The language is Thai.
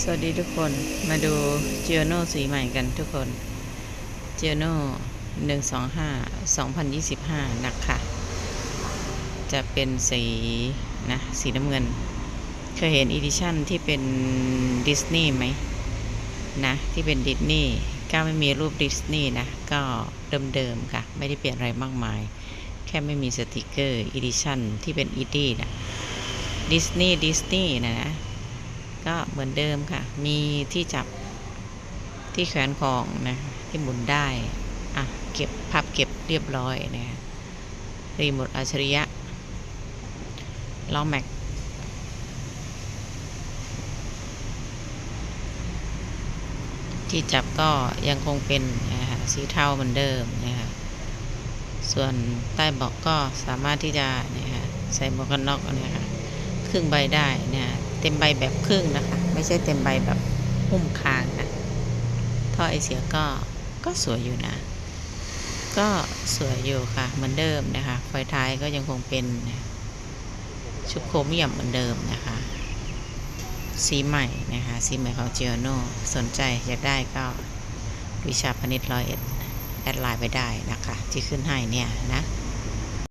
สวัสดีทุกคนมาดูเจ o โน่สีใหม่กันทุกคนเจ o โน่หนึ่งสองห้าสองพันยี่สิบห้านะคะ จะเป็นสีนะสีน้ำเงิน เคยเห็นอีดิชั่นที่เป็นดิสนีย์ไหมนะ ที่เป็นดิสนีย์ก็ไม่มีรูปดิสนีย์นะ ก็เดิมๆค่ะ ไม่ได้เปลี่ยนอะไรมากมาย แค่ไม่มีสติกเกอร์อีดิชั่นที่เป็นอีดี้นะดิสนีย์ดิสนีย์นะนะ ก็เหมือนเดิมค่ะ มีที่จับที่แขวนของนะที่หมุนได้อะเก็บพับเก็บเรียบร้อยนะะรีโมทอัจฉริยะล้อแม็กที่จับก็ยังคงเป็นนะคะสีเทาเหมือนเดิมนะคะส่วนใต้เบอกก็สามารถที่จะนะคะใส่หมวกกันน็อกนะคะครึ่งใบได้เนี่ย ต็มใบแบบครึ่งนะคะ ไม่ใช่เต็มใบแบบหุ้มคางนะท่อไอเสียก็ก็สวยอยู่นะ ก็สวยอยู่ค่ะ เหมือนเดิมนะคะไฟท้ายก็ยังคงเป็นชุบโครเมียมเหมือนเดิมนะคะ สีใหม่นะคะ สีใหม่ของเจ o โนสนใจอยากได้ก็วิชาพนิชร้อยเอ็ดแอดไลน์ไปได้นะคะ ที่ขึ้นให้เนี่ยนะ